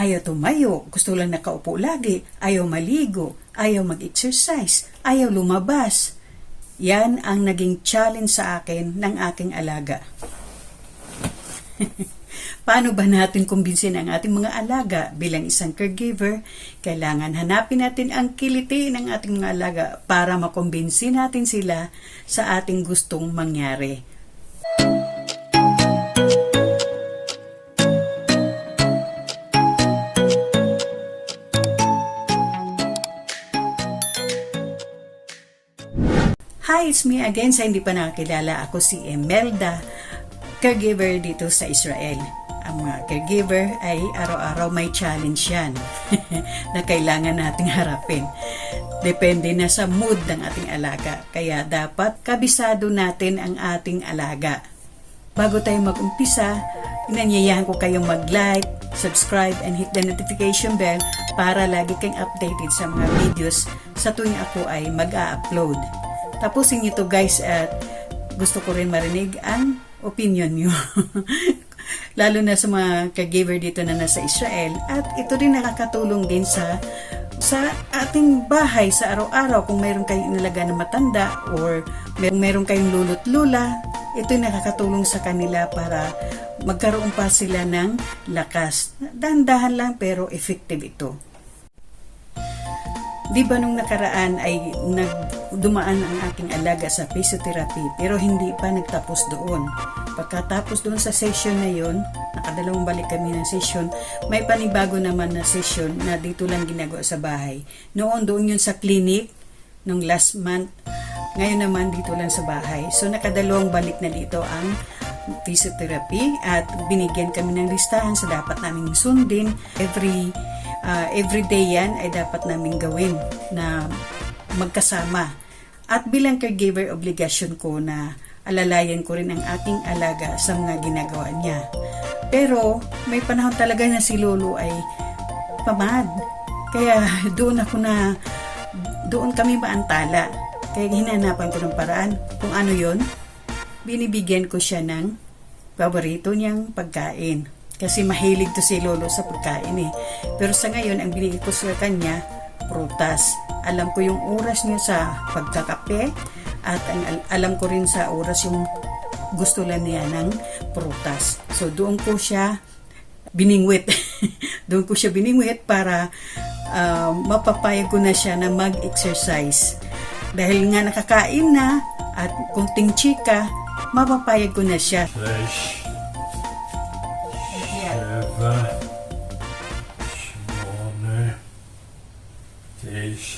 Ayaw tumayo, gusto lang nakaupo lagi, ayaw maligo, ayaw mag-exercise, ayaw lumabas. Yan ang naging challenge sa akin ng aking alaga. Paano ba natin kumbinsin ang ating mga alaga bilang isang caregiver? Kailangan hanapin natin ang kiliti ng ating mga alaga para makumbinsin natin sila sa ating gustong mangyari. Hi, it's me again. Sa hindi pa nakakilala, ako si Emelda, caregiver dito sa Israel. Ang mga caregiver ay araw-araw may challenge yan na kailangan nating harapin. Depende na sa mood ng ating alaga. Kaya dapat kabisado natin ang ating alaga. Bago tayo mag-umpisa, inanyayahan ko kayong mag-like, subscribe, and hit the notification bell para lagi kang updated sa mga videos sa tuwing ako ay mag-a-upload. Tapusin niyo to guys at gusto ko rin marinig ang opinion niyo. Lalo na sa mga caregiver dito na nasa Israel at ito rin nakakatulong din sa sa ating bahay sa araw-araw kung mayroon kayong inalaga na matanda or may- mayroon kayong lolo't lula ito nakakatulong sa kanila para magkaroon pa sila ng lakas. Dahan-dahan lang pero effective ito. Di ba nung nakaraan ay nag dumaan ang aking alaga sa physiotherapy pero hindi pa nagtapos doon. Pagkatapos doon sa session na yon, nakadalawang balik kami ng session, may panibago naman na session na dito lang ginagawa sa bahay. Noon doon yun sa clinic, nung last month, ngayon naman dito lang sa bahay. So nakadalawang balik na dito ang physiotherapy at binigyan kami ng listahan sa dapat naming sundin every uh, every day yan ay dapat naming gawin na magkasama. At bilang caregiver, obligasyon ko na alalayan ko rin ang aking alaga sa mga ginagawa niya. Pero may panahon talaga na si Lolo ay pamad. Kaya doon ako na doon kami maantala. Kaya hinanapan ko ng paraan kung ano yon binibigyan ko siya ng paborito niyang pagkain. Kasi mahilig to si Lolo sa pagkain eh. Pero sa ngayon, ang binigay ko sa kanya, prutas. Alam ko yung oras niya sa pagkakape at ang, al- alam ko rin sa oras yung gusto lang niya ng prutas. So doon ko siya biningwit. doon ko siya biningwit para ah, mapapayag ko na siya na mag-exercise. Dahil nga nakakain na at kunting chika, mapapayag ko na siya. שש,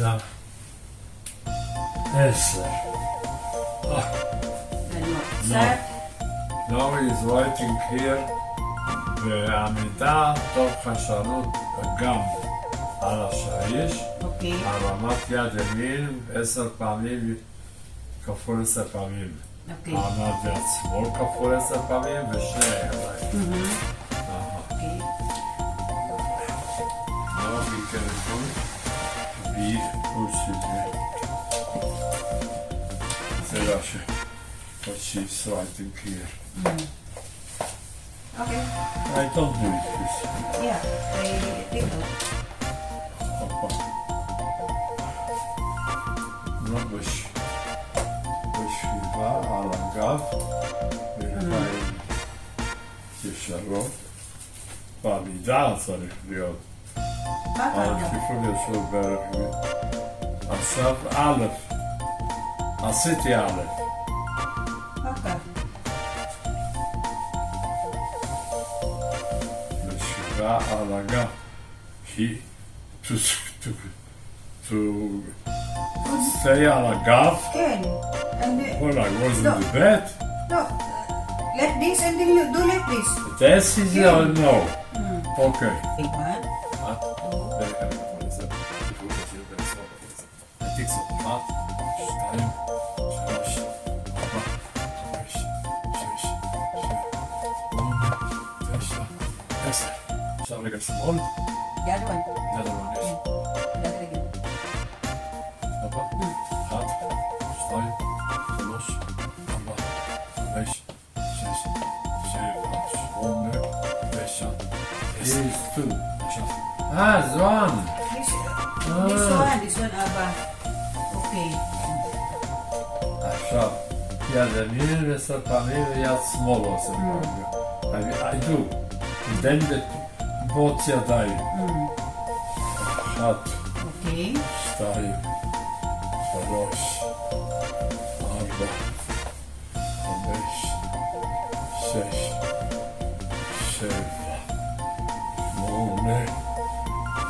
תשע, עשר. Now he is writing here בעמידה תוך חשנות גם על השיש, Okay. הרמת יד ימין עשר פעמים כפול עשר פעמים. Okay. הרמת יד שמאל כפול עשר פעמים ושני ידיים. Mhm. אהה. Okay. bir posible Zerafe şey, Facci slide in clear mm. Okay. I don't do it this Yeah, I did it Hoppa. Buna baş Başıva alangav Verifayın hmm. Yaşar o Bami daha sarıklıyor Bak anne. Küfür de çok garip. Asaf alır. Asit yağlı. Bak Şura alaga. Hi. Tuz. Tuz. Tuz. Say alaga. Good. And the, well, I wasn't no. the bet. No. Let this and then you do Let this. This is your no. Mm. Okay. Big. I think so. Get? The other one. The other one, yes. The other again. Papa? Hat? two. Ah, Zwan. This, Ah. this one, this one, Aba. Okay. עכשיו, יד ימין וסר פעמים ויד שמאל עושה פעמים. אני I do. בין בוץ ידיים. אחת, Okay. שתיים, שלוש, ארבע, חמש, שש, שבע, שמונה,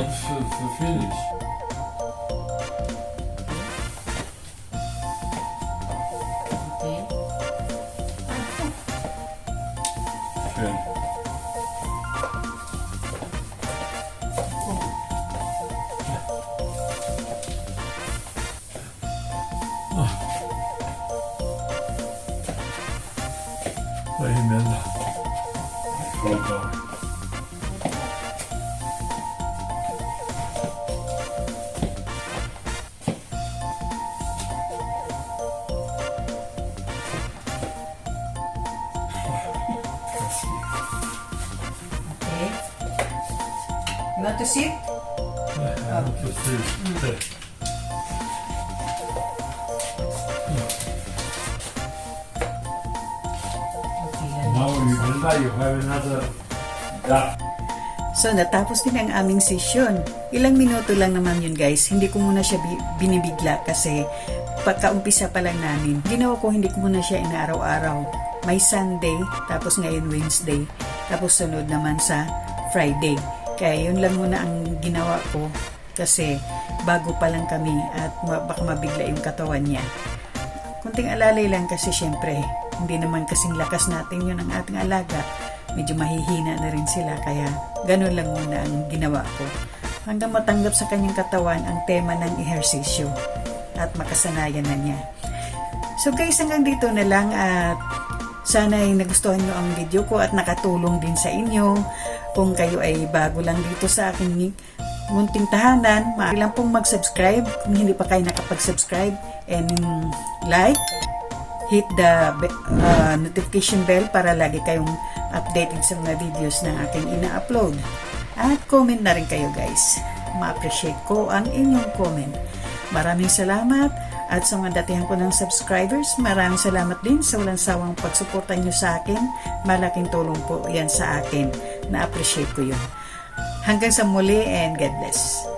f, f, feliz. Sim. Vai emenda. Pronto. You want to sit? Okay. yan. Now remember you have another duck. So, natapos din ang aming session. Ilang minuto lang naman yun guys. Hindi ko muna siya bi- binibigla kasi pagkaumpisa pa lang namin. Ginawa ko, hindi ko muna siya inaaraw-araw. May Sunday, tapos ngayon Wednesday, tapos sunod naman sa Friday. Kaya yun lang muna ang ginawa ko kasi bago pa lang kami at baka mabigla yung katawan niya. Kunting alalay lang kasi syempre, hindi naman kasing lakas natin yun ang ating alaga. Medyo mahihina na rin sila kaya ganun lang muna ang ginawa ko. Hanggang matanggap sa kanyang katawan ang tema ng ehersisyo at makasanayan na niya. So guys, hanggang dito na lang at sana ay nagustuhan nyo ang video ko at nakatulong din sa inyo. Kung kayo ay bago lang dito sa aking munting tahanan, maaari lang pong mag-subscribe kung hindi pa kayo nakapag-subscribe and like, hit the uh, notification bell para lagi kayong updated sa mga videos na aking ina-upload. At comment na rin kayo guys. Ma-appreciate ko ang inyong comment. Maraming salamat at sa mga datihan ko ng subscribers, maraming salamat din sa walang sawang pagsuporta nyo sa akin. Malaking tulong po yan sa akin. Na-appreciate ko yun. Hanggang sa muli and God bless.